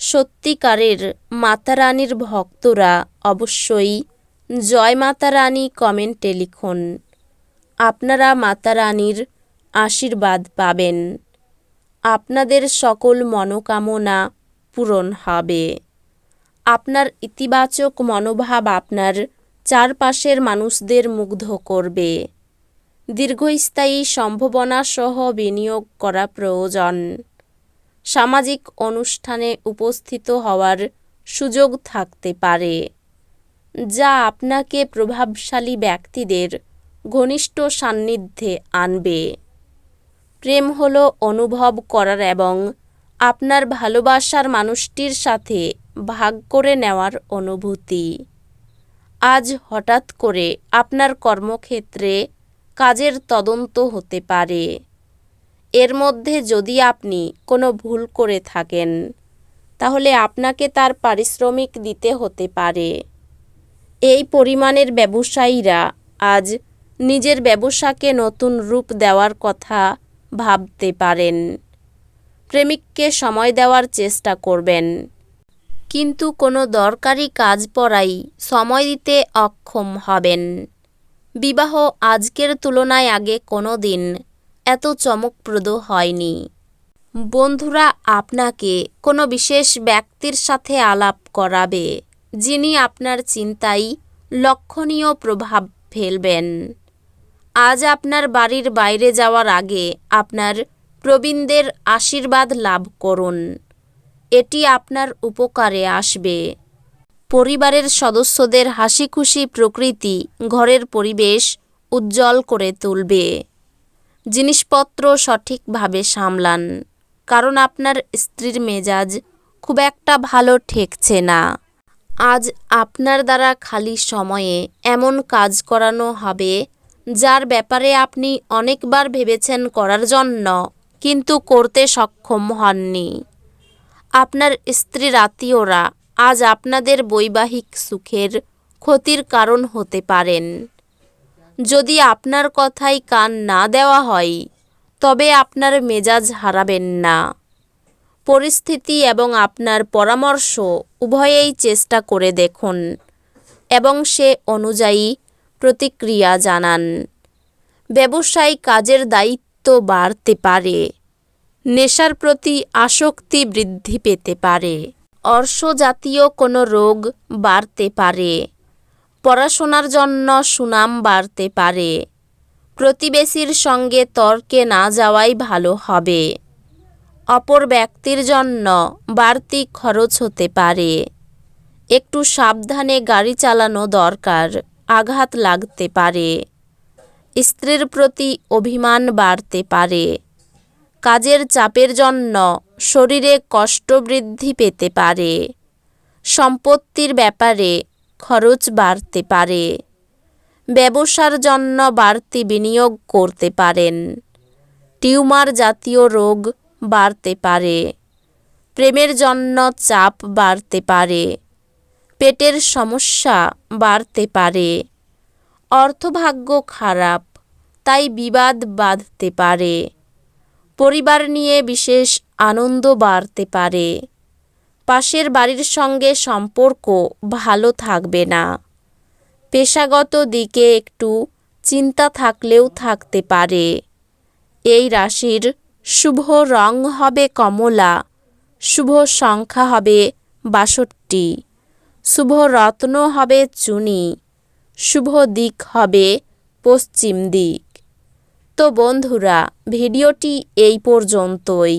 সত্যিকারের মাতারানীর ভক্তরা অবশ্যই জয় মাতা রানী কমেন্টে লিখুন। আপনারা মাতারানীর আশীর্বাদ পাবেন। আপনাদের সকল মনোকামনা পূরণ হবে। আপনার ইতিবাচক মনোভাব আপনার চারপাশের মানুষদের মুগ্ধ করবে। দীর্ঘস্থায়ী সম্ভাবনা সহ বিনিয়োগ করা প্রয়োজন। সামাজিক অনুষ্ঠানে উপস্থিত হওয়ার সুযোগ থাকতে পারে, যা আপনাকে প্রভাবশালী ব্যক্তিদের ঘনিষ্ঠ সান্নিধ্যে আনবে। প্রেম হল অনুভব করার এবং আপনার ভালোবাসার মানুষটির সাথে ভাগ করে নেওয়ার অনুভূতি। আজ হঠাৎ করে আপনার কর্মক্ষেত্রে কাজের তদন্ত হতে পারে। এর মধ্যে যদি আপনি কোনো ভুল করে থাকেন, তাহলে আপনাকে তার পারিশ্রমিক দিতে হতে পারে। এই পরিমাণের ব্যবসায়ীরা আজ নিজের ব্যবসাকে নতুন রূপ দেওয়ার কথা ভাবতে পারেন। প্রেমিককে সময় দেওয়ার চেষ্টা করবেন। কিন্তু কোনো দরকারি কাজ পড়াই সময় দিতে অক্ষম হবেন। বিবাহ আজকের তুলনায় আগে কোনো দিন এত চমকপ্রদ হয়নি। বন্ধুরা, আপনাকে কোনো বিশেষ ব্যক্তির সাথে আলাপ করাবে, যিনি আপনার চিন্তায় লক্ষণীয় প্রভাব ফেলবেন। আজ আপনার বাড়ির বাইরে যাওয়ার আগে আপনার প্রবীণদের আশীর্বাদ লাভ করুন। এটি আপনার উপকারে আসবে। পরিবারের সদস্যদের হাসি খুশি প্রকৃতি ঘরের পরিবেশ উজ্জ্বল করে তুলবে। জিনিসপত্র সঠিকভাবে সামলান, কারণ আপনার স্ত্রীর মেজাজ খুব একটা ভালো ঠেকছে না। আজ আপনার দ্বারা খালি সময়ে এমন কাজ করানো হবে, যার ব্যাপারে আপনি অনেকবার ভেবেছেন করার জন্য, কিন্তু করতে সক্ষম হননি। আপনার স্ত্রীর আত্মীয়রা আজ আপনাদের বৈবাহিক সুখের ক্ষতির কারণ হতে পারেন। যদি আপনার কথাই কান না দেওয়া হয়, তবে আপনার মেজাজ হারাবেন না। পরিস্থিতি এবং আপনার পরামর্শ উভয়েই চেষ্টা করে দেখুন এবং সে অনুযায়ী প্রতিক্রিয়া জানান। ব্যবসায় কাজের দায়িত্ব বাড়তে পারে, নেশার প্রতি আসক্তি বৃদ্ধি পেতে পারে, অর্শজাতীয় কোনো রোগ বাড়তে পারে। পড়াশোনার জন্য সুনাম বাড়তে পারে। প্রতিবেশীর সঙ্গে তর্কে না যাওয়াই ভালো হবে। অপর ব্যক্তির জন্য বাড়তি খরচ হতে পারে। একটু সাবধানে গাড়ি চালানো দরকার, আঘাত লাগতে পারে। স্ত্রীর প্রতি অভিমান বাড়তে পারে। কাজের চাপের জন্য শরীরে কষ্ট বৃদ্ধি পেতে পারে। সম্পত্তির ব্যাপারে খরচ বাড়তে পারে। ব্যবসার জন্য বাড়তি বিনিয়োগ করতে পারেন। টিউমার জাতীয় রোগ বাড়তে পারে। প্রেমের জন্য চাপ বাড়তে পারে। পেটের সমস্যা বাড়তে পারে। অর্থভাগ্য খারাপ, তাই বিবাদ বাঁধতে পারে। পরিবার নিয়ে বিশেষ আনন্দ বাড়তে পারে। পাশের বাড়ির সঙ্গে সম্পর্ক ভালো থাকবে না। পেশাগত দিকে একটু চিন্তা থাকলেও থাকতে পারে। এই রাশির শুভ রং হবে কমলা, শুভ সংখ্যা হবে বাষট্টি, শুভ রত্ন হবে চুনি, শুভ দিক হবে পশ্চিম দিক। তো বন্ধুরা, ভিডিওটি এই পর্যন্তই।